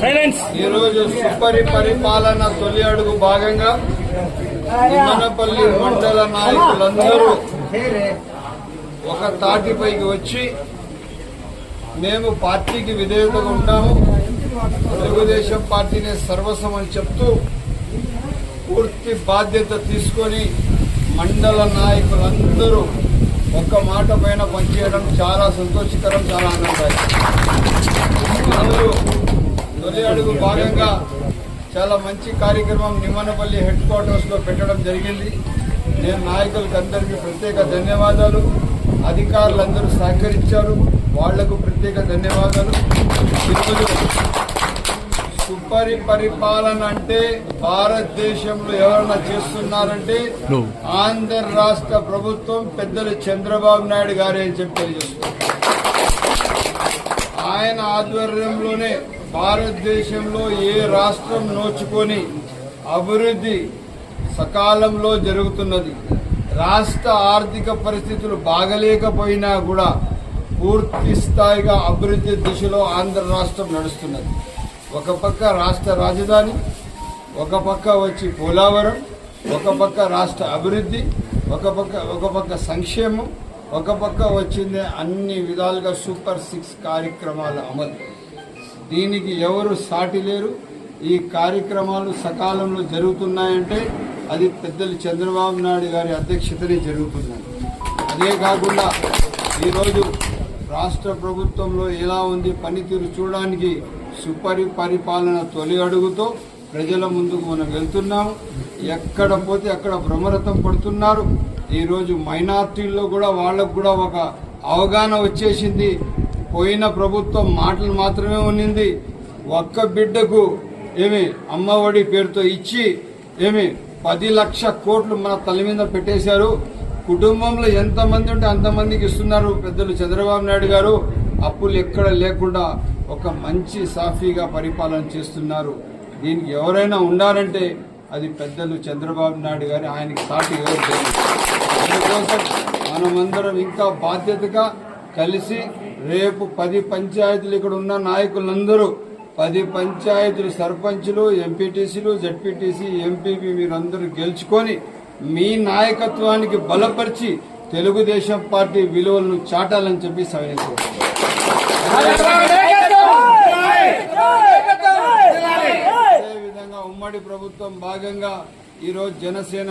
Silence ఈరోజు సుపరి పరిపాలన తొలి అడుగు భాగంగా నిమ్మనపల్లి మండల నాయకులందరూ ఒక తాటిపైకి వచ్చి మేము పార్టీకి విధేయతగా ఉంటాము తెలుగుదేశం పార్టీనే సర్వస్వం అని చెప్తూ పూర్తి బాధ్యత తీసుకొని మండల నాయకులందరూ ఒక్క మాట పైన పనిచేయడం చాలా సంతోషకరం చాలా ఆనందదాయకం. తొలి అడుగు భాగంగా చాలా మంచి కార్యక్రమం నిమ్మనపల్లి హెడ్ క్వార్టర్స్లో పెట్టడం జరిగింది. నేను నాయకులకు అందరికీ ప్రత్యేక ధన్యవాదాలు. అధికారులందరూ సహకరించారు. వాళ్ళకు ప్రత్యేక ధన్యవాదాలు. ఈరోజు సుపరి పరిపాలన అంటే భారతదేశంలో ఎవరన్నా చేస్తున్నారంటే ఆంధ్ర రాష్ట్ర ప్రభుత్వం పెద్దలు చంద్రబాబు నాయుడు గారే అని చెప్పి తెలియజేస్తున్నారు. ఆయన ఆధ్వర్యంలోనే భారతదేశంలో ఏ రాష్ట్రం నోచుకొని అభివృద్ధి సకాలంలో జరుగుతున్నది. రాష్ట్ర ఆర్థిక పరిస్థితులు బాగలేకపోయినా కూడా పూర్తి స్థాయిగా అభివృద్ధి దిశలో ఆంధ్ర రాష్ట్రం నడుస్తున్నది. ఒక పక్క రాష్ట్ర రాజధాని ఒక పక్క వచ్చి పోలావరం ఒక పక్క రాష్ట్ర అభివృద్ధి ఒక పక్క ఒక పక్క సంక్షేమం ఒక పక్క వచ్చింది అన్ని విధాలుగా సూపర్ సిక్స్ కార్యక్రమాల అమలు. దీనికి ఎవరు సాటి లేరు. ఈ కార్యక్రమాలు సకాలంలో జరుగుతున్నాయంటే అది పెద్దలు చంద్రబాబు నాయుడు గారి అధ్యక్షతనే జరుగుతున్నాయి అదే కాకుండా ఈరోజు రాష్ట్ర ప్రభుత్వంలో ఎలా ఉంది పనితీరు చూడడానికి సుపరి పరిపాలన తొలి అడుగుతో ప్రజల ముందుకు మనం వెళ్తున్నాము ఎక్కడ పోతే అక్కడ భ్రమరథం పడుతున్నారు. ఈరోజు మైనార్టీల్లో కూడా వాళ్ళకు కూడా ఒక అవగాహన వచ్చేసింది. పోయిన ప్రభుత్వం మాటలు మాత్రమే ఉన్నింది. ఒక్క బిడ్డకు ఏమి అమ్మఒడి పేరుతో ఇచ్చి ఏమి పది లక్ష కోట్లు మన తల మీద పెట్టేశారు. కుటుంబంలో ఎంతమంది ఉంటే అంతమందికి ఇస్తున్నారు పెద్దలు చంద్రబాబు నాయుడు గారు. అప్పులు ఎక్కడ లేకుండా ఒక మంచి సాఫీగా పరిపాలన చేస్తున్నారు. దీనికి ఎవరైనా ఉండాలంటే అది పెద్దలు చంద్రబాబు నాయుడు గారి ఆయనకి సాటి ఎవరు అందుకోసం మనమందరం ఇంకా బాధ్యతగా కలిసి రేపు పది పంచాయతీలు ఇక్కడ ఉన్న నాయకులందరూ పది పంచాయతీలు సర్పంచులు ఎంపీటీసీలు జడ్పీటీసీ ఎంపీపీ మీరందరూ గెలుచుకొని మీ నాయకత్వానికి బలపరిచి తెలుగుదేశం పార్టీ విలువలను చాటాలని చెప్పి సవినీయ అదేవిధంగా ఉమ్మడి ప్రభుత్వం భాగంగా ఈరోజు జనసేన